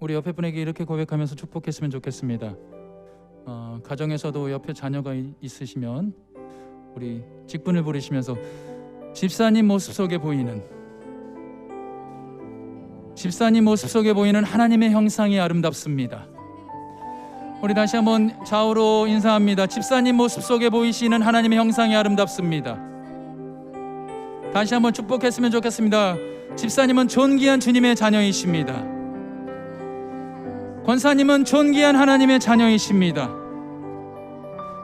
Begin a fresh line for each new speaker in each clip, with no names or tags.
우리 옆에 분에게 이렇게 고백하면서 축복했으면 좋겠습니다. 어, 가정에서도 옆에 자녀가 이- 있으시면 우리 직분을 부리시면서 집사님 모습 속에 보이는 집사님 모습 속에 보이는 하나님의 형상이 아름답습니다. 우리 다시 한번 좌우로 인사합니다. 집사님 모습 속에 보이시는 하나님의 형상이 아름답습니다. 다시 한번 축복했으면 좋겠습니다. 집사님은 존귀한 주님의 자녀이십니다. 권사님은 존귀한 하나님의 자녀이십니다.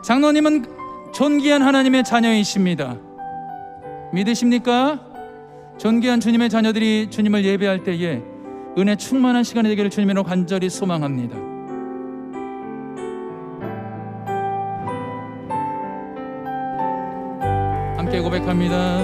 장로님은 존귀한 하나님의 자녀이십니다. 믿으십니까? 존귀한 주님의 자녀들이 주님을 예배할 때에 은혜 충만한 시간이 되기를 주님으로 간절히 소망합니다. 함께 고백합니다.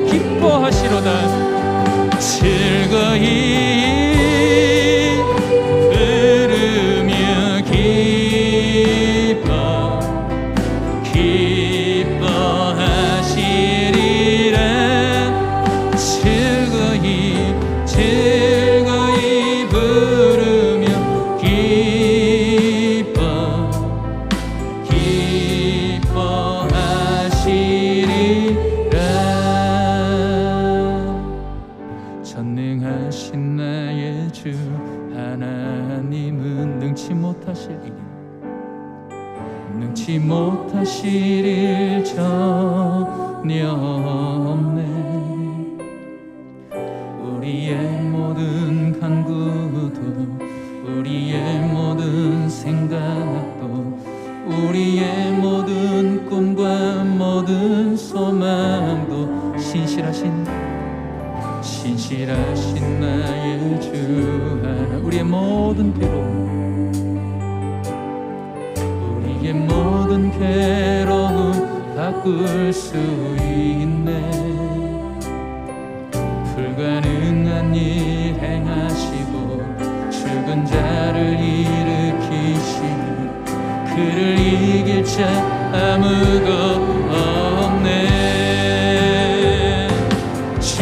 기뻐하시로다. 즐거이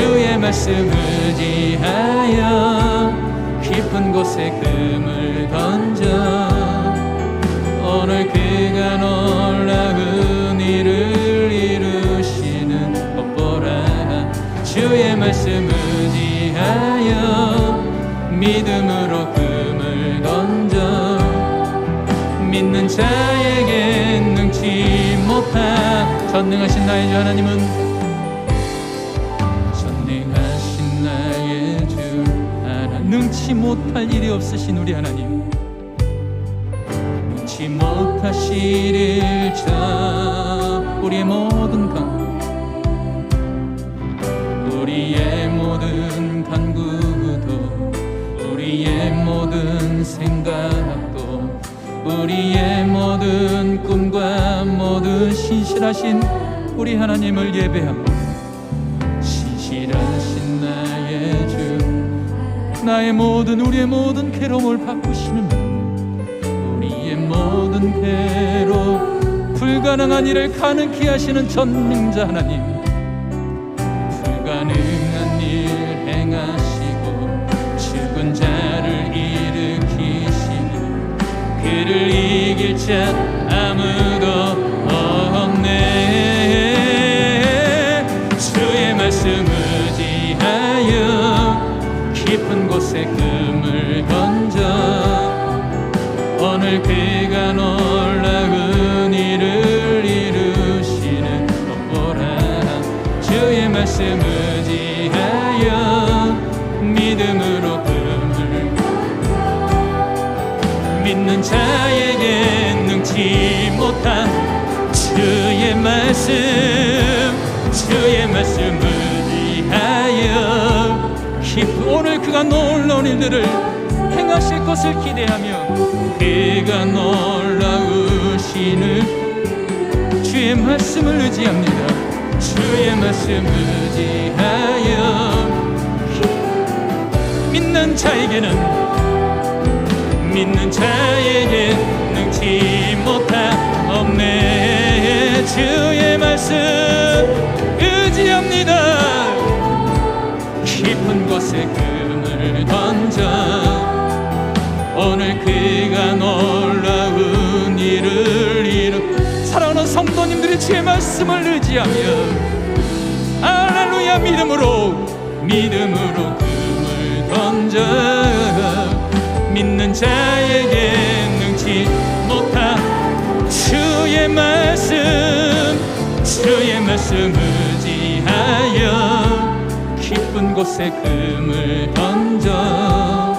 주의 말씀 의지하여 깊은 곳에 금을 던져 오늘 그가 놀라운 일을 이루시는 것 보라. 주의 말씀 의지하여 믿음으로 금을 던져 믿는 자에게 능치 못한 전능하신 나의 주 하나님은 능치 못할 일이 없으신 우리 하나님. 능치 못하시릴 자 우리의 모든 강 우리의 모든 간구도 우리의 모든 생각도 우리의 모든 꿈과 모든 신실하신 우리 하나님을 예배합니다 나의 모든 우리의 모든 괴로움을 바꾸시는 하나님 우리의 모든 괴로움 불가능한 일을 가능케 하시는 전능자 하나님. 불가능한 일 행하시고 죽은 자를 일으키시니 그를 이길 자 아무도 그가 놀라운 일을 이루시는 것 보라 주의 말씀 의지하여 믿음으로 금을. 믿는 자에게 능치 못한 주의 말씀 주의 말씀 의지하여. 오늘 그가 놀라운 일들을 행 하실 것을 기대하며 그가 놀라우시는 주의 말씀을 의지합니다. 주의 말씀 의지하여 믿는 자에게는 믿는 자에게 능치 못한 없네. 주의 말씀 의지합니다. 깊은 곳에 금을 던져 오늘 그가 놀라운 일을 이루 사랑하는 성도님들이 주의 말씀을 의지하며 할렐루야 믿음으로 믿음으로 금을 던져 믿는 자에게 능치 못한 주의 말씀 주의 말씀 의지하여 깊은 곳에 금을 던져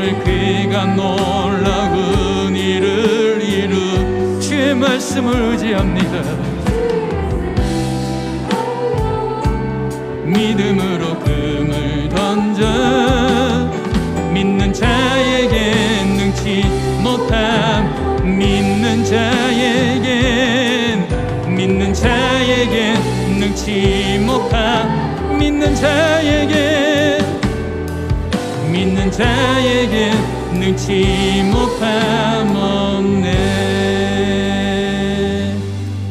오늘 그가 놀라운 일을 이루 주의 말씀을 의지합니다. 믿음으로 금을 던져 믿는 자에게 능치 못함. 믿는 자에게 믿는 자에게 능치 못함. 믿는 자에게 믿는 자에게 능치 못함 없네.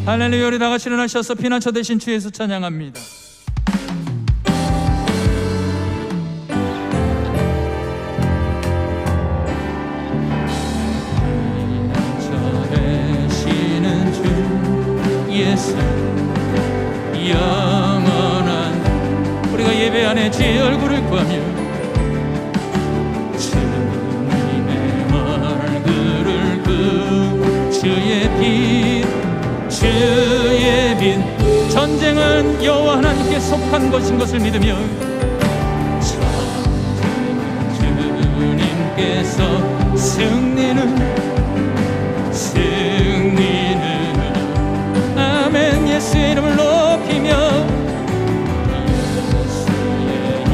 할렐루야 우리 다 같이 일어나셔서 피난처 대신 주 예수 찬양합니다. 영원한 우리가 예배 안에 주의 얼굴을 구하며 전쟁은 여호와 하나님께 속한 것인 것을 믿으며 주님께서 승리는 승리는 아멘. 예수의 이름을 높이며 예수의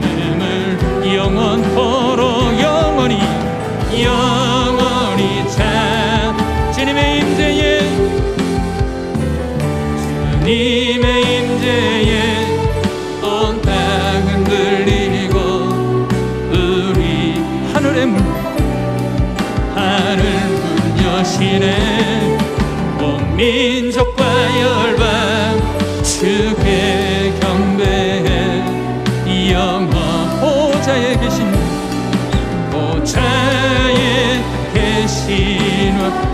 이름을 영원토록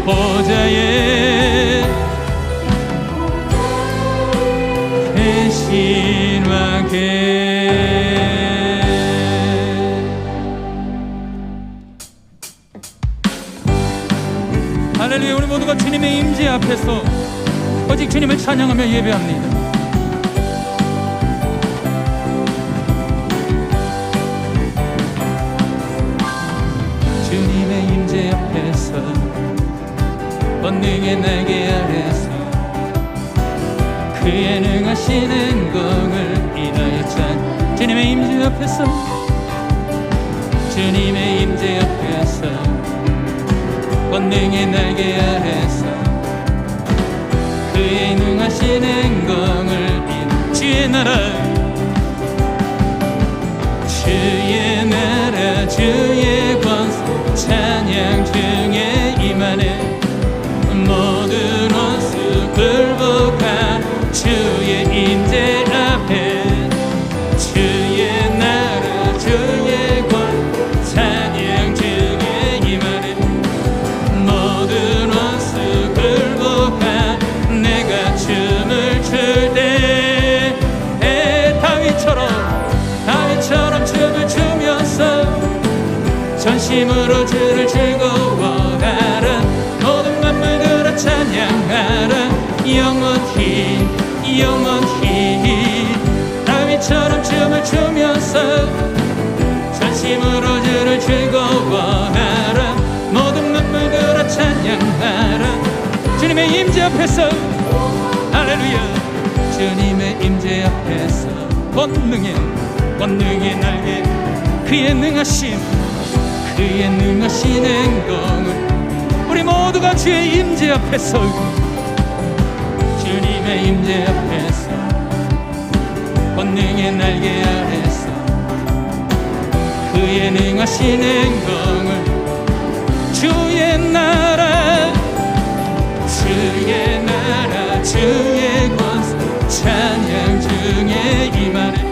보좌에 계신 왕께 할렐루야 우리 모두가 주님의 임재 앞에서 오직 주님을 찬양하며 예배합니다 번능의 날개 아래서 그의 능하시는 공을 인하여 찬 주님의 임재 앞에서. 주님의 임재 앞에서. 권능의 날개 아래서 그의 능하시는 공을 인 주의 나라. 주의 나라 주의 권세 찬양 중 영원히 다윗처럼 춤을 추면서 전심으로 주를 즐거워하라. 모든 만물들아 찬양하라. 주님의 임재 앞에서. 할렐루야. 주님의 임재 앞에서 권능의 권능의 날개 그의 능하심 그의 능하신 행동을 우리 모두가 주의 임재 앞에서 주님의 임재 앞에서 권능의 날개 아래서 그의 능하신 행동을 주의 나라 주의 나라 주의 권세 찬양 중에 임하네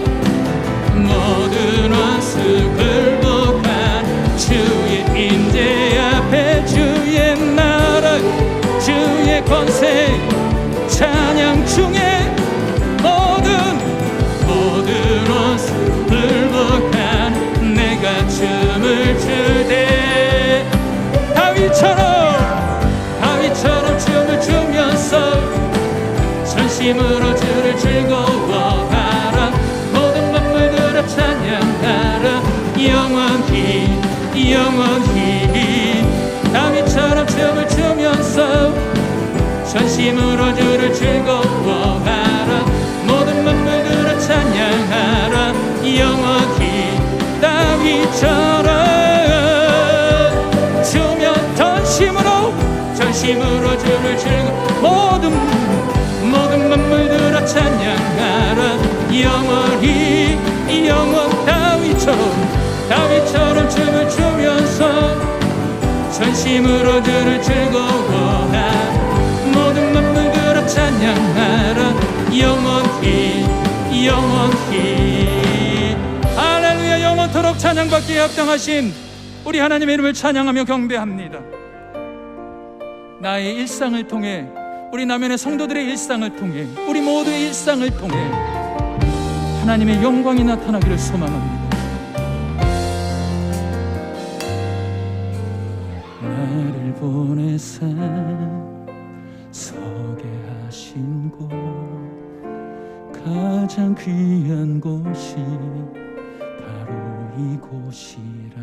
모든 원수 굴복한 주의 임재 앞에 주의 나라 주의 권세 찬양 중에 모든 모든 원수 굴복한 내가 춤을 출때 다윗처럼 다윗처럼 춤을 추면서 전심으로 주를 즐거워하라. 모든 만물들아 찬양하라. 영원히 영원히 전심으로 주를 즐거워하라. 모든 만물들아 찬양하라. 영원히 다윗처럼. 주며 전심으로 전심으로 주를 즐거 모든 모든 만물들아 찬양하라. 영원히 영원 다윗처럼 다윗처럼 춤을 추면서 전심으로 주를 즐거워하라 찬양하라. 영원히 영원히. 할렐루야 영원토록 찬양받기에 합당하신 우리 하나님의 이름을 찬양하며 경배합니다. 나의 일상을 통해 우리 남연의 성도들의 일상을 통해 우리 모두의 일상을 통해 하나님의 영광이 나타나기를 소망합니다. 나를 보내사 서게 하신 곳 가장 귀한 곳이 바로 이곳이라.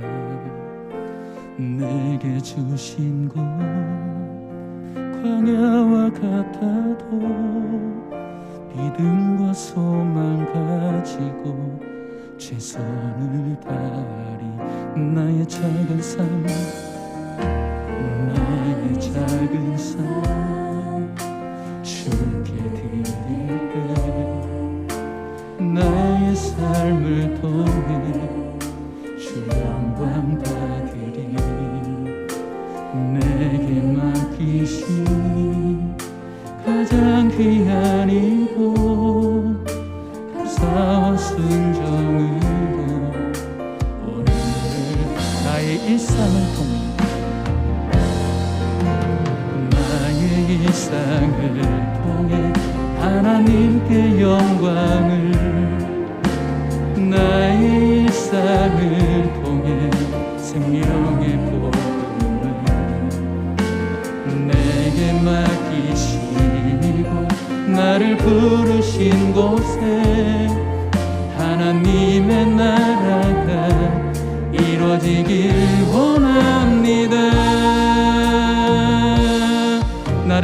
내게 주신 곳 광야와 같아도 믿음과 소망 가지고 최선을 다하리. 나의 작은 삶 나의 작은 삶 귀한 이곳. 감사와 순정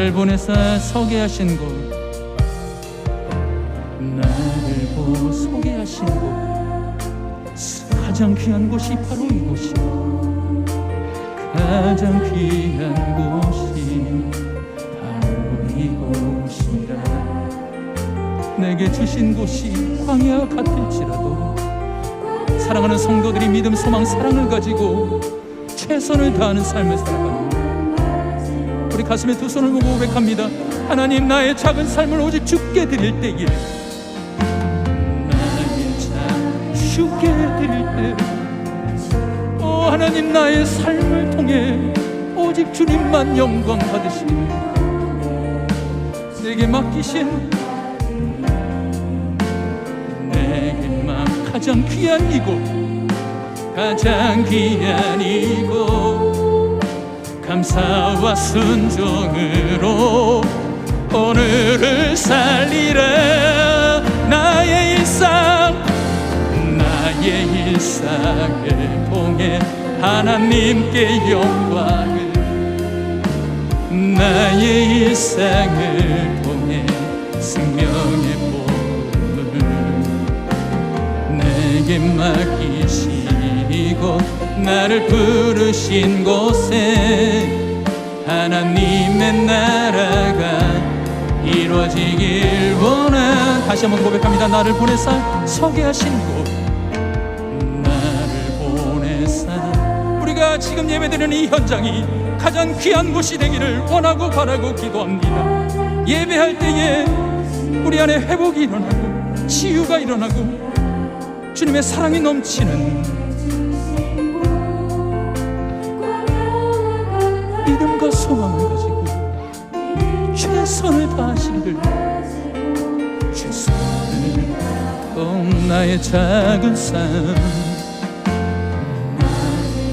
나를 보내사 서게 하신 곳. 나를 보 소개 하신 곳. 가장 귀한 곳이 바로 이곳이. 가장 귀한 곳이 바로 이곳이라. 내게 주신 곳이 광야 같을지라도 사랑하는 성도들이 믿음, 소망, 사랑을 가지고 최선을 다하는 삶을 살아갑니다 우리 가슴에 두 손을 모고 고백합니다. 하나님 나의 작은 삶을 오직 주께 드릴 때에. 주께 드릴 때. 오 하나님 나의 삶을 통해 오직 주님만 영광 받으시니 내게 맡기신 내게만 가장 귀한 이곳 가장 귀한 이곳 감사와 순종으로 오늘을 살리라. 나의 일상 나의 일상을 통해 하나님께 영광을 나의 일상을 통해 생명의 복음을 내게 맡기시고 나를 부르신 곳에 하나님의 나라가 이루어지길 원한 다시 한번 고백합니다. 나를 보내사 서게 하신 곳. 나를 보내사. 우리가 지금 예배드리는 이 현장이 가장 귀한 곳이 되기를 원하고 바라고 기도합니다. 예배할 때에 우리 안에 회복이 일어나고 치유가 일어나고 주님의 사랑이 넘치는 소망을 가지고 최선을 다하시기를 최선을 다한 나의 작은 삶.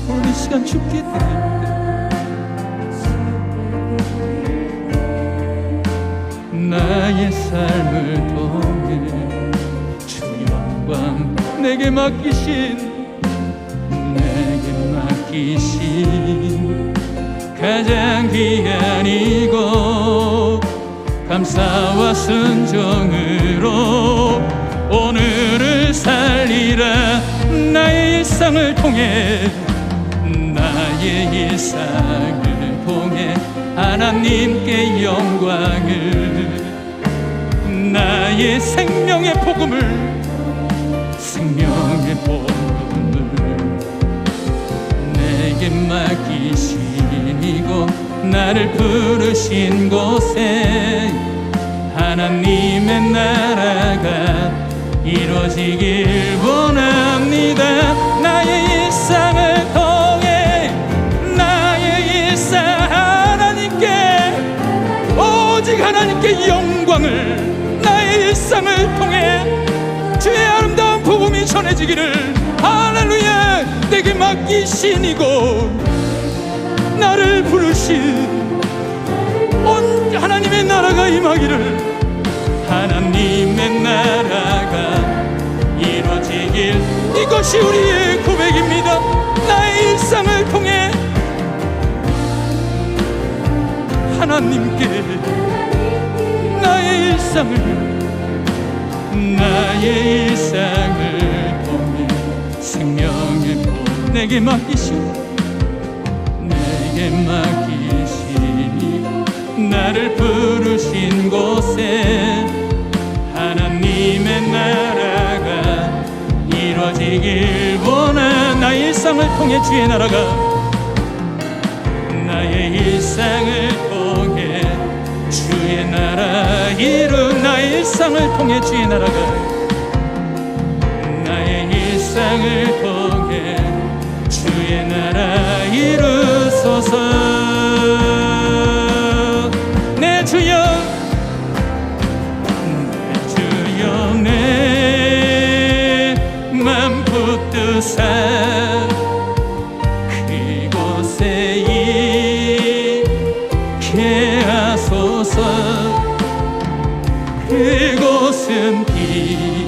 오늘 이 시간 드릴 때 나의 삶을 통해 주 영광 내게 맡기신 내게 맡기신 가장 이곳 감사와 순종으로 오늘을 살리라. 나의 일상을 통해 나의 일상을 통해 하나님께 영광을 나의 생명의 복음을 생명의 복음을 내게 맡기시고 나를 부르신 곳에 하나님의 나라가 이루어지길 원합니다. 나의 일상을 통해 나의 일상 하나님께 오직 하나님께 영광을 나의 일상을 통해 주의 아름다운 복음이 전해지기를 할렐루야 내게 맡기신 이곳 나를 부르신 온 하나님의 나라가 임하기를. 하나님의 나라가 이루어지길. 이것이 우리의 고백입니다. 나의 일상을 통해. 하나님께 나의 일상을 나의 일상을 통해 생명의 복 내게 맡기시오 내게 맡기시니 나를 부르신 곳에 하나님의 나라가 이루어지길 원하 나의 일상을 통해 주의 나라가 나의 일상을 통해 주의 나라 이룬 나의 일상을 통해 주의 나라가 나의 일상을 통해 주의 나라 이룬 루소서 내 주여 내 주여 내맘 붙드사 그곳에 있게 하소서. 그곳은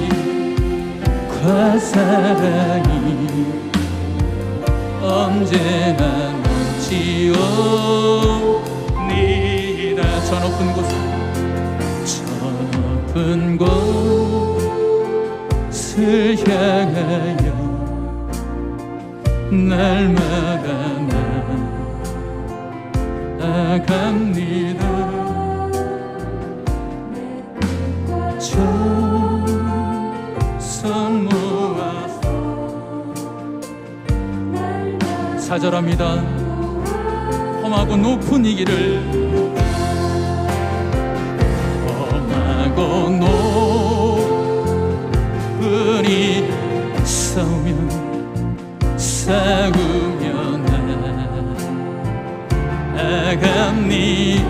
빛과 사랑이 언제나 넘치오니다. 저 높은 곳저 높은 곳을 향하여 날마다 나아갑니다. 저손 모아서 사절합니다 험하고 높은 이 길을 험하고 높은 이 싸우면 싸우며 나아갑니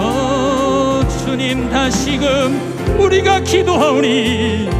오 주님 다시금 우리가 기도하오니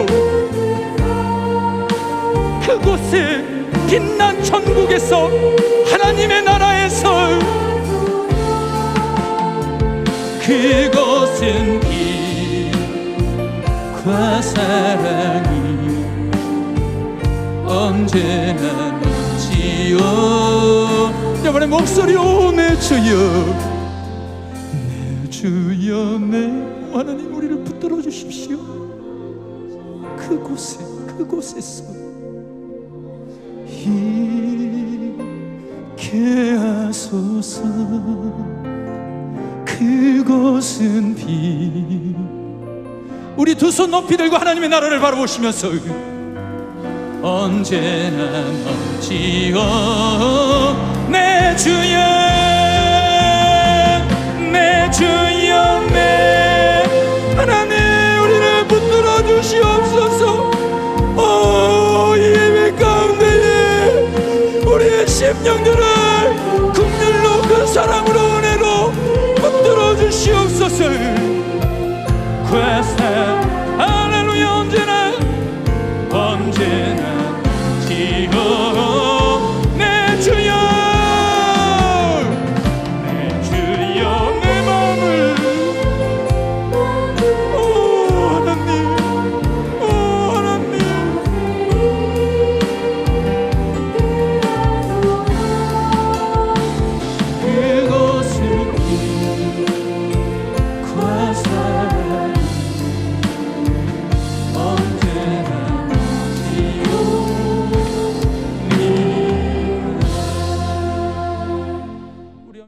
천국에서 하나님의 나라에서 그곳은 빛과 사랑이 언제나 넘치오. 여러분의 목소리로 내 주여. 내 주여 내 하나님 우리를 붙들어 주십시오. 그곳에 그곳에서 있게 하소서. 그곳은 빛 우리 두 손 높이 들고 하나님의 나라를 바라보시면서 언제나 넘치오 내 주여 내 주여 내 심령들을